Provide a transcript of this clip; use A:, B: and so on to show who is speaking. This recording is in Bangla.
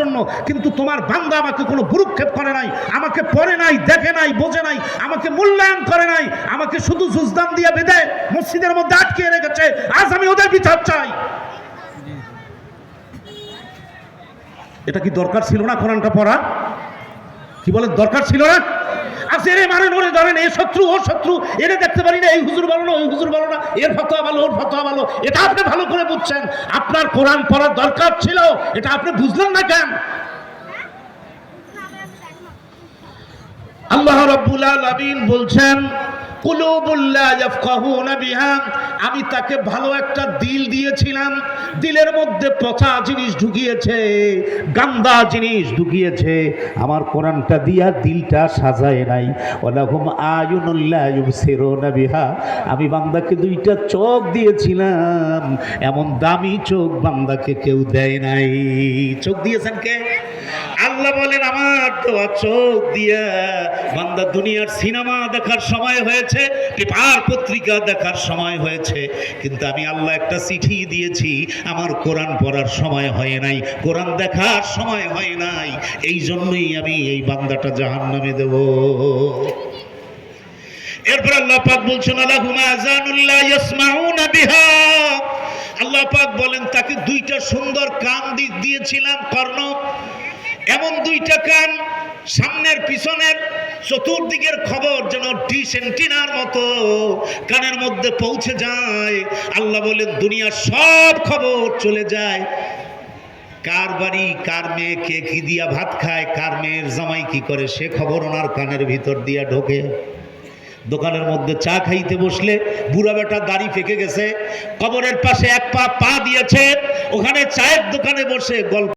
A: জন্য, কিন্তু তোমার বান্দা আমাকে কোনো ভুরুক্ষেপ করে নাই, আমাকে পড়ে নাই, দেখে নাই, বোঝে নাই, আমাকে মূল্যায়ন করে নাই, আমাকে শুধু জুজদান দিয়ে বেঁধে মসজিদের মধ্যে আটকিয়ে রেখেছে, আজ আমি ওদের বিচার চাই। এটা কি দরকার ছিল না কোরআনটা পড়া? কি বলে দরকার ছিল না? আচ্ছা মারেন মনে ধরেন এ শত্রু ওর শত্রু, এরে দেখতে পারি না, এই হুজুর বলো না, ওই হুজুর ভালো না, এর ফতোয়া ভালো, ওর ফতোয়া ভালো, এটা আপনি ভালো করে বুঝছেন। আপনার কোরআন পড়ার দরকার ছিল, এটা আপনি বুঝলেন না কেন? আল্লাহ রব্বুল আলামিন বলছেন আমি তাকে ভালো একটা দিল দিয়েছিলাম। দিলের মধ্যে পচা জিনিস ঢুকিয়েছে, গান্দা জিনিস ঢুকিয়েছে। আমার কোরআনটা দিয়া দিলটা সাজায় নাই। ওলাহুম বিহা। আমি বান্দাকে দুইটা চোখ দিয়েছিলাম। এমন দামি চোখ বান্দাকে কেউ দেয় নাই। চোখ দিয়েছেন কে? আল্লাহ বলেন, আমার দেওয়া চোখ দিয়া বান্দা দুনিয়ার সিনেমা দেখার সময় হয়েছে, পেপার পত্রিকা দেখার সময় হয়েছে, কিন্তু আমি আল্লাহ একটা চিঠি দিয়েছি, আমার কোরআন পড়ার সময় হয় নাই, কোরআন দেখার সময় হয় নাই এই জন্যই আমি এই বান্দাটা জাহান নামে দেব। এরপর আল্লাহ পাক বলছেন আলাহুমা আজানুল্লাহ ইয়াসমাউনা বিহা। আল্লাহ পাক বলেন, তাকে দুইটা সুন্দর কান দিয়েছিলাম কর্ণ, এমন দুইটা কান, সামনের, পিছনের চতুর্দিকের খবর যেন ডিশ এন্টিনার মতো কানের মধ্যে পৌঁছে যায়। আল্লাহ বলেন, দুনিয়ার সব খবর চলে যায়। কার বাড়ি, কার মেয়ে, কে কি দিয়া ভাত খায়, কার মেয়ের জামাই কি করে, সে খবর ওনার কানের ভিতর দিয়া ঢোকে। দোকানের মধ্যে চা খাইতে বসলে বুড়া বেটা দাড়ি ফেকে গেছে, কবরের পাশে এক পা পা দিয়েছে, ওখানে চায়ের দোকানে বসে গল্প